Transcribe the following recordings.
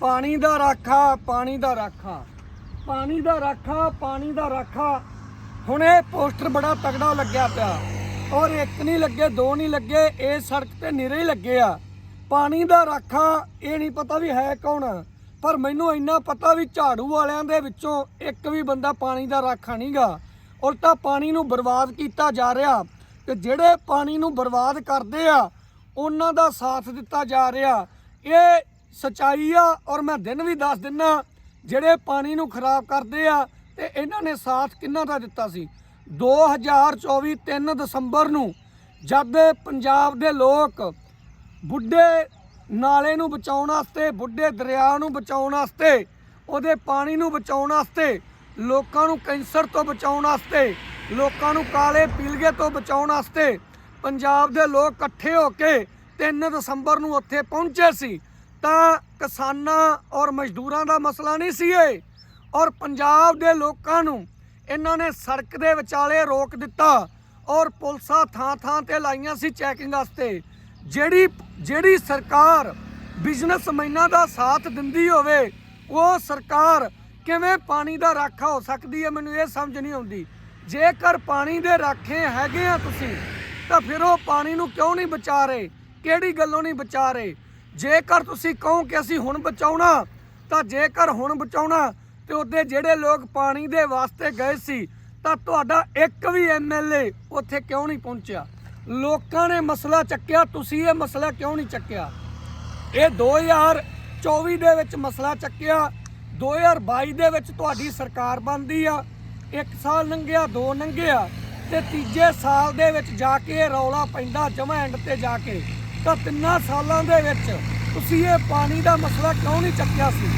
ਪਾਣੀ ਦਾ ਰਾਖਾ, ਪਾਣੀ ਦਾ ਰਾਖਾ। ਪਾਣੀ ਦਾ ਰਾਖਾ, ਪਾਣੀ ਦਾ ਰਾਖਾ। ਹੁਣ ਇਹ ਪੋਸਟਰ ਬੜਾ ਤਗੜਾ ਲੱਗਿਆ ਪਿਆ। ਔਰ ਇੱਕ ਨਹੀਂ ਲੱਗੇ, ਦੋ ਨਹੀਂ ਲੱਗੇ, ਇਹ ਸੜਕ ਤੇ ਨਿਰੇ ਹੀ ਲੱਗੇ ਆ। ਪਾਣੀ ਦਾ ਰਾਖਾ, ਇਹ ਨਹੀਂ ਪਤਾ ਵੀ ਹੈ ਕੌਣ। ਪਰ ਮੈਨੂੰ ਇੰਨਾ ਪਤਾ ਵੀ ਝਾੜੂ ਵਾਲਿਆਂ ਦੇ ਵਿੱਚੋਂ ਇੱਕ ਵੀ ਬੰਦਾ ਪਾਣੀ ਦਾ ਰਾਖਾ ਨਹੀਂਗਾ। ਉਲਟਾ ਪਾਣੀ ਨੂੰ ਬਰਬਾਦ ਕੀਤਾ ਜਾ ਰਿਹਾ। ਤੇ ਜਿਹੜੇ ਪਾਣੀ ਨੂੰ ਬਰਬਾਦ ਕਰਦੇ ਆ, ਉਹਨਾਂ ਦਾ ਸਾਥ ਦਿੱਤਾ ਜਾ ਰਿਹਾ। ਇਹ ਸਚਾਈ ਆ ਔਰ ਮੈਂ ਦਿਨ ਵੀ ਦੱਸ ਦਿੰਨਾ, ਜਿਹੜੇ ਪਾਣੀ ਨੂੰ ਖਰਾਬ ਕਰਦੇ ਆ ਤੇ ਇਹਨਾਂ ਨੇ ਸਾਥ ਕਿੰਨਾ ਦਾ ਦਿੱਤਾ ਸੀ? 2024 3 ਦਸੰਬਰ ਨੂੰ ਜਦ ਪੰਜਾਬ ਦੇ ਲੋਕ ਬੁੱਢੇ ਨਾਲੇ ਨੂੰ ਬਚਾਉਣ ਵਾਸਤੇ, ਬੁੱਢੇ ਦਰਿਆ ਨੂੰ ਬਚਾਉਣ ਵਾਸਤੇ, ਉਹਦੇ ਪਾਣੀ ਨੂੰ ਬਚਾਉਣ ਵਾਸਤੇ, ਲੋਕਾਂ ਨੂੰ ਕੈਂਸਰ ਤੋਂ ਬਚਾਉਣ ਵਾਸਤੇ, ਲੋਕਾਂ ਨੂੰ ਕਾਲੇ ਪੀਲਗੇ ਤੋਂ ਬਚਾਉਣ ਵਾਸਤੇ ਪੰਜਾਬ ਦੇ ਲੋਕ ਇਕੱਠੇ ਹੋ ਕੇ 3 ਦਸੰਬਰ ਨੂੰ ਉੱਥੇ ਪਹੁੰਚੇ ਸੀ। ਤਾਂ ਕਿਸਾਨਾਂ ਔਰ ਮਜ਼ਦੂਰਾਂ ਦਾ ਮਸਲਾ ਨਹੀਂ ਸੀ ਇਹ। ਔਰ ਪੰਜਾਬ ਦੇ ਲੋਕਾਂ ਨੂੰ ਇਹਨਾਂ ਨੇ ਸੜਕ ਦੇ ਵਿਚਾਲੇ ਰੋਕ ਦਿੱਤਾ ਔਰ ਪੁਲਿਸਾਂ ਥਾਂ ਥਾਂ ਤੇ ਲਾਈਆਂ ਸੀ ਚੈਕਿੰਗ ਵਾਸਤੇ। ਜਿਹੜੀ ਜਿਹੜੀ ਸਰਕਾਰ ਬਿਜ਼ਨਸਮੈਨਾਂ ਦਾ ਸਾਥ ਦਿੰਦੀ ਹੋਵੇ, ਉਹ ਸਰਕਾਰ ਕਿਵੇਂ ਪਾਣੀ ਦਾ ਰਾਖਾ ਹੋ ਸਕਦੀ ਹੈ ਮੈਨੂੰ ਇਹ ਸਮਝ ਨਹੀਂ ਆਉਂਦੀ। ਜੇਕਰ ਪਾਣੀ ਦੇ ਰਾਖੇ ਹੈਗੇ ਆ ਤੁਸੀਂ, ਤਾਂ ਫਿਰ ਉਹ ਪਾਣੀ ਨੂੰ ਕਿਉਂ ਨਹੀਂ ਬਚਾ ਰਹੇ? ਕਿਹੜੀ ਗੱਲੋਂ ਨਹੀਂ ਬਚਾ ਰਹੇ? ਜੇਕਰ ਤੁਸੀਂ ਕਹੋ ਕਿ ਅਸੀਂ ਹੁਣ ਬਚਾਉਣਾ, ਤਾਂ ਜੇਕਰ ਹੁਣ ਬਚਾਉਣਾ ਤੇ ਉਹਦੇ ਜਿਹੜੇ ਲੋਕ ਪਾਣੀ ਦੇ ਵਾਸਤੇ ਗਏ ਸੀ, ਤਾਂ ਤੁਹਾਡਾ ਇੱਕ ਵੀ ਐਮਐਲਏ ਉੱਥੇ ਕਿਉਂ ਨਹੀਂ ਪਹੁੰਚਿਆ? ਲੋਕਾਂ ਨੇ ਮਸਲਾ ਚੱਕਿਆ, ਤੁਸੀਂ ਇਹ ਮਸਲਾ ਕਿਉਂ ਨਹੀਂ ਚੱਕਿਆ? ਇਹ 2024 ਦੇ ਵਿੱਚ ਮਸਲਾ ਚੱਕਿਆ 2022 ਦੇ ਵਿੱਚ ਤੁਹਾਡੀ ਸਰਕਾਰ ਬਣਦੀ ਆ, ਇੱਕ ਸਾਲ ਲੰਘਿਆ, ਦੋ ਲੰਘਿਆ ਤੇ ਤੀਜੇ ਸਾਲ ਦੇ ਵਿੱਚ ਜਾ ਕੇ ਇਹ ਰੌਲਾ ਪੈਂਦਾ ਜਮਾ ਐਂਡ ਤੇ ਜਾ ਕੇ। ਤਾਂ ਤਿੰਨਾਂ ਸਾਲਾਂ ਦੇ ਵਿੱਚ ਤੁਸੀਂ ਇਹ ਪਾਣੀ ਦਾ ਮਸਲਾ ਕਿਉਂ ਨਹੀਂ ਚੱਕਿਆ ਸੀ?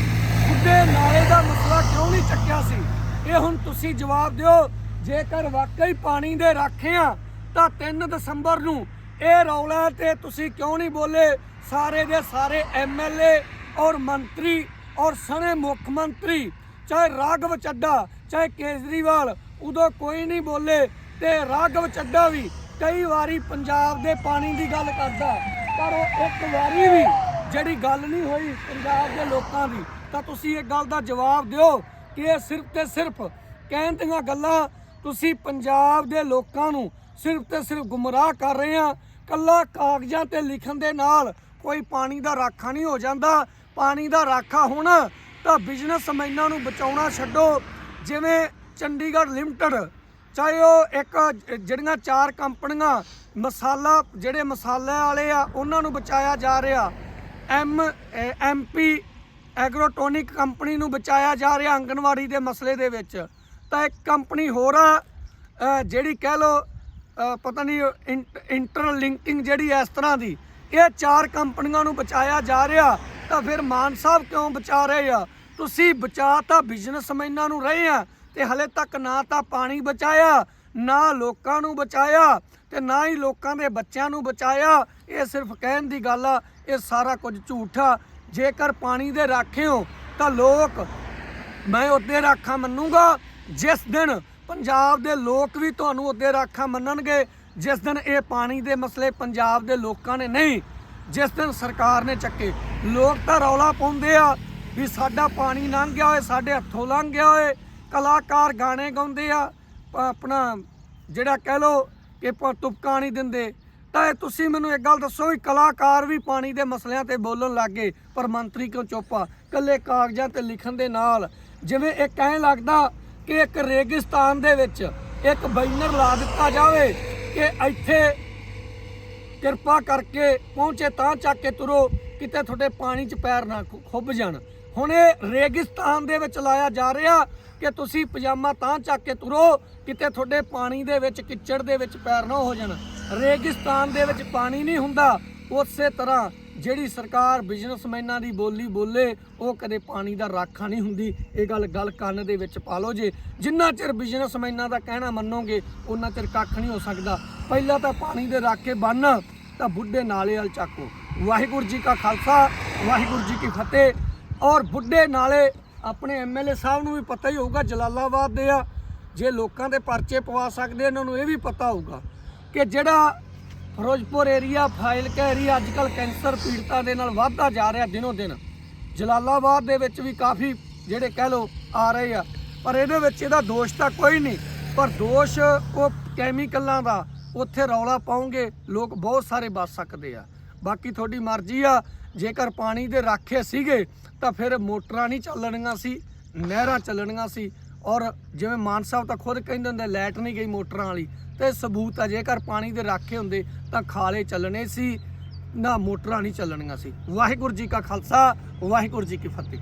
ਬੁੱਢੇ ਨਾਲੇ ਦਾ ਮਸਲਾ ਕਿਉਂ ਨਹੀਂ ਚੱਕਿਆ ਸੀ? ਇਹ ਹੁਣ ਤੁਸੀਂ ਜਵਾਬ ਦਿਓ, ਜੇਕਰ ਵਾਕਈ ਪਾਣੀ ਦੇ ਰਾਖੇ ਆ, ਤਾਂ 3 ਦਸੰਬਰ ਨੂੰ ਇਹ ਰੌਲਾ ਤੇ ਤੁਸੀਂ ਕਿਉਂ ਨਹੀਂ ਬੋਲੇ? ਸਾਰੇ ਦੇ ਸਾਰੇ ਐਮਐਲਏ ਔਰ ਮੰਤਰੀ ਔਰ ਸਣੇ ਮੁੱਖ ਮੰਤਰੀ, ਚਾਹੇ ਰਾਘਵ ਚੱਡਾ ਚਾਹੇ ਕੇਜਰੀਵਾਲ, ਉਦੋਂ ਕੋਈ ਨਹੀਂ ਬੋਲੇ ਤੇ ਰਾਘਵ ਚੱਡਾ ਵੀ ਕਈ ਵਾਰੀ ਪੰਜਾਬ ਦੇ ਪਾਣੀ ਦੀ ਗੱਲ ਕਰਦਾ। ਪਰ ਉਹ ਇੱਕ ਵਾਰੀ ਵੀ ਜਿਹੜੀ ਗੱਲ ਨਹੀਂ ਹੋਈ ਪੰਜਾਬ ਦੇ ਲੋਕਾਂ ਦੀ, ਤਾਂ ਤੁਸੀਂ ਇਹ ਗੱਲ ਦਾ ਜਵਾਬ ਦਿਓ ਕਿ ਇਹ ਸਿਰਫ ਤੇ ਸਿਰਫ ਕਹਿਣ ਦੀਆਂ ਗੱਲਾਂ ਤੁਸੀਂ ਪੰਜਾਬ ਦੇ ਲੋਕਾਂ ਨੂੰ ਸਿਰਫ ਤੇ ਸਿਰਫ ਗੁੰਮਰਾਹ ਕਰ ਰਹੇ ਆ। ਕੱਲਾ ਕਾਗਜ਼ਾਂ ਤੇ ਲਿਖਣ ਦੇ ਨਾਲ ਕੋਈ ਪਾਣੀ ਦਾ ਰਾਖਾ ਨਹੀਂ ਹੋ ਜਾਂਦਾ। ਪਾਣੀ ਦਾ ਰਾਖਾ ਹੋਣਾ ਤਾਂ ਬਿਜ਼ਨਸਮੈਨਾਂ ਨੂੰ ਬਚਾਉਣਾ ਛੱਡੋ। ਜਿਵੇਂ ਚੰਡੀਗੜ੍ਹ ਲਿਮਟਿਡ ਚਾਹੇ ਉਹ ਇੱਕ ਜਿਹੜੀਆਂ ਚਾਰ ਕੰਪਨੀਆਂ, ਮਸਾਲਾ, ਜਿਹੜੇ ਮਸਾਲੇ ਵਾਲੇ ਆ, ਉਹਨਾਂ ਨੂੰ ਬਚਾਇਆ ਜਾ ਰਿਹਾ। ਐਮ ਐਮਪੀ ਐਗਰੋਟੋਨਿਕ ਕੰਪਨੀ ਨੂੰ ਬਚਾਇਆ ਜਾ ਰਿਹਾ ਆਂਗਨਵਾੜੀ ਦੇ ਮਸਲੇ ਦੇ ਵਿੱਚ। ਤਾਂ ਇੱਕ ਕੰਪਨੀ ਹੋਰ ਆ ਜਿਹੜੀ ਕਹਿ ਲੋ ਪਤਾ ਨਹੀਂ ਇੰਟਰਲਿੰਕਿੰਗ ਜਿਹੜੀ ਇਸ ਤਰ੍ਹਾਂ ਦੀ। ਇਹ ਚਾਰ ਕੰਪਨੀਆਂ ਨੂੰ ਬਚਾਇਆ ਜਾ ਰਿਹਾ, ਤਾਂ ਫਿਰ ਮਾਨ ਸਾਹਿਬ ਕਿਉਂ ਬਚਾ ਰਹੇ ਆ? ਤੁਸੀਂ ਬਚਾ ਤਾਂ ਬਿਜ਼ਨਸਮੈਨਾਂ ਨੂੰ ਰਹੇ ਆ ਤੇ ਹਲੇ ਤੱਕ ਨਾ ਤਾਂ ਪਾਣੀ ਬਚਾਇਆ, ਨਾ ਲੋਕਾਂ ਨੂੰ ਬਚਾਇਆ ਤੇ ਨਾ ਹੀ ਲੋਕਾਂ ਦੇ ਬੱਚਿਆਂ ਨੂੰ ਬਚਾਇਆ। ਇਹ ਸਿਰਫ ਕਹਿਣ ਦੀ ਗੱਲ ਆ, ਇਹ ਸਾਰਾ ਕੁਝ ਝੂਠ ਆ। ਜੇਕਰ ਪਾਣੀ ਦੇ ਰਾਖੇ ਹੋ, ਤਾਂ ਲੋਕ, ਮੈਂ ਉਹਦੇ ਰਾਖਾ ਮੰਨੂਗਾ। ਜਿਸ ਦਿਨ ਪੰਜਾਬ ਦੇ ਲੋਕ ਵੀ ਤੁਹਾਨੂੰ ਉਹਦੇ ਰਾਖਾ ਮੰਨਣਗੇ, ਜਿਸ ਦਿਨ ਇਹ ਪਾਣੀ ਦੇ ਮਸਲੇ ਪੰਜਾਬ ਦੇ ਲੋਕਾਂ ਨੇ ਨਹੀਂ, ਜਿਸ ਦਿਨ ਸਰਕਾਰ ਨੇ ਚੱਕੇ। ਲੋਕ ਤਾਂ ਰੌਲਾ ਪਾਉਂਦੇ ਆ ਵੀ ਸਾਡਾ ਪਾਣੀ ਲੰਘ ਗਿਆ ਹੋਏ ਸਾਡੇ ਹੱਥੋਂ ਲੰਘ ਗਿਆ ਹੋਏ ਕਲਾਕਾਰ ਗਾਣੇ ਗਾਉਂਦੇ ਆ ਆਪਣਾ ਜਿਹੜਾ ਕਹਿ ਲੋ ਕਿ ਤੁਪਕਾ ਨਹੀਂ ਦਿੰਦੇ। ਤਾਂ ਇਹ ਤੁਸੀਂ ਮੈਨੂੰ ਇੱਕ ਗੱਲ ਦੱਸੋ ਵੀ ਕਲਾਕਾਰ ਵੀ ਪਾਣੀ ਦੇ ਮਸਲਿਆਂ ਤੇ ਬੋਲਣ ਲੱਗੇ ਪਰ ਮੰਤਰੀ ਕਿਉਂ ਚੁੱਪ ਆ? ਕੱਲੇ ਕਾਗਜ਼ਾਂ ਤੇ ਲਿਖਣ ਦੇ ਨਾਲ ਜਿਵੇਂ ਇਹ ਕਹਿਣ ਲੱਗਦਾ ਕਿ ਇੱਕ ਰੇਗਿਸਤਾਨ ਦੇ ਵਿੱਚ ਇੱਕ ਬੈਨਰ ਲਾ ਦਿੱਤਾ ਜਾਵੇ ਕਿ ਇੱਥੇ ਕਿਰਪਾ ਕਰਕੇ ਪਹੁੰਚੇ ਤਾਂ ਚੱਕ ਕੇ ਤੁਰੋ, ਕਿਤੇ ਤੁਹਾਡੇ ਪਾਣੀ 'ਚ ਪੈਰ ਨਾ ਖੁ- ਖੁੱਭ ਜਾਣ। ਹੁਣ ਇਹ ਰੇਗਿਸਤਾਨ ਦੇ ਵਿੱਚ ਲਾਇਆ ਜਾ ਰਿਹਾ ਕਿ ਤੁਸੀਂ ਪਜਾਮਾ ਤਾਂ ਚੱਕ ਕੇ ਤੁਰੋ ਕਿਤੇ ਤੁਹਾਡੇ ਪਾਣੀ ਦੇ ਵਿੱਚ, ਕਿਚੜ ਦੇ ਵਿੱਚ ਪੈਰ ਨਾ ਹੋ ਜਾਣ। ਰੇਗਿਸਤਾਨ ਦੇ ਵਿੱਚ ਪਾਣੀ ਨਹੀਂ ਹੁੰਦਾ। ਉਸੇ ਤਰ੍ਹਾਂ ਜਿਹੜੀ ਸਰਕਾਰ ਬਿਜ਼ਨਸਮੈਨਾਂ ਦੀ ਬੋਲੀ ਬੋਲੇ, ਉਹ ਕਦੇ ਪਾਣੀ ਦਾ ਰਾਖਾ ਨਹੀਂ ਹੁੰਦੀ। ਇਹ ਗੱਲ ਗੱਲ ਕੰਨ ਦੇ ਵਿੱਚ ਪਾ ਲਓ ਜੇ। ਜਿੰਨਾ ਚਿਰ ਬਿਜ਼ਨਸਮੈਨਾਂ ਦਾ ਕਹਿਣਾ ਮੰਨੋਗੇ ਉਹਨਾਂ ਚਿਰ ਕੱਖ ਨਹੀਂ ਹੋ ਸਕਦਾ। ਪਹਿਲਾਂ ਤਾਂ ਪਾਣੀ ਦੇ ਰਾਖੇ ਬੰਨ, ਤਾਂ ਬੁੱਢੇ ਨਾਲੇ ਵਾਲ ਚਾਕੋ। ਵਾਹਿਗੁਰੂ ਜੀ ਕਾ ਖਾਲਸਾ, ਵਾਹਿਗੁਰੂ ਜੀ ਕੀ ਫਤਿਹ। ਔਰ ਬੁੱਢੇ ਨਾਲੇ ਆਪਣੇ ਐਮਐਲਏ ਸਾਹਿਬ ਨੂੰ ਵੀ ਪਤਾ ਹੀ ਹੋਊਗਾ ਜਲਾਲਾਬਾਦ ਦੇ ਆ। ਜੇ ਲੋਕਾਂ ਦੇ ਪਰਚੇ ਪਵਾ ਸਕਦੇ ਇਹਨਾਂ ਨੂੰ ਇਹ ਵੀ ਪਤਾ ਹੋਊਗਾ ਕਿ ਜਿਹੜਾ ਫਿਰੋਜ਼ਪੁਰ ਏਰੀਆ ਫਾਈਲ ਏਰੀਆ ਅੱਜ ਕੱਲ ਕੈਂਸਰ ਪੀੜਤਾਂ ਦੇ ਨਾਲ ਵੱਧਦਾ ਜਾ ਰਿਹਾ ਦਿਨੋ ਦਿਨ। ਜਲਾਲਾਬਾਦ ਦੇ ਵਿੱਚ ਵੀ ਕਾਫੀ ਜਿਹੜੇ ਕਹਿ ਲੋ ਆ ਰਹੇ ਆ। ਪਰ ਇਹਦੇ ਵਿੱਚ ਇਹਦਾ ਦੋਸ਼ ਤਾਂ ਕੋਈ ਨਹੀਂ। ਪਰ ਦੋਸ਼ ਉਹ ਕੈਮੀਕਲਾਂ ਦਾ, ਉੱਥੇ ਰੌਲਾ ਪਾਉਂਗੇ, ਲੋਕ ਬਹੁਤ ਸਾਰੇ ਬਚ ਸਕਦੇ ਆ। ਬਾਕੀ ਤੁਹਾਡੀ ਮਰਜ਼ੀ ਆ ਜੇਕਰ ਪਾਣੀ ਦੇ ਰਾਖੇ ਸੀਗੇ, ਤਾਂ ਫਿਰ ਮੋਟਰਾਂ ਨਹੀਂ ਚੱਲਣੀਆਂ ਸੀ, ਨਹਿਰਾਂ ਚੱਲਣੀਆਂ ਸੀ। ਔਰ ਜਿਵੇਂ ਮਾਨ ਸਾਹਿਬ ਤਾਂ ਖੁਦ ਕਹਿੰਦੇ ਹੁੰਦੇ, ਲਾਈਟ ਨਹੀਂ ਗਈ ਮੋਟਰਾਂ ਵਾਲੀ। ਤੇ ਸਬੂਤ ਆ, ਜੇਕਰ ਪਾਣੀ ਦੇ ਰਾਖੇ ਹੁੰਦੇ, ਤਾਂ ਖਾਲੇ ਚੱਲਣੇ ਸੀ, ਨਾ ਮੋਟਰਾਂ ਨਹੀਂ ਚੱਲਣੀਆਂ ਸੀ। ਵਾਹਿਗੁਰੂ ਜੀ ਕਾ ਖਾਲਸਾ, ਵਾਹਿਗੁਰੂ ਜੀ ਕੀ ਫਤਿਹ।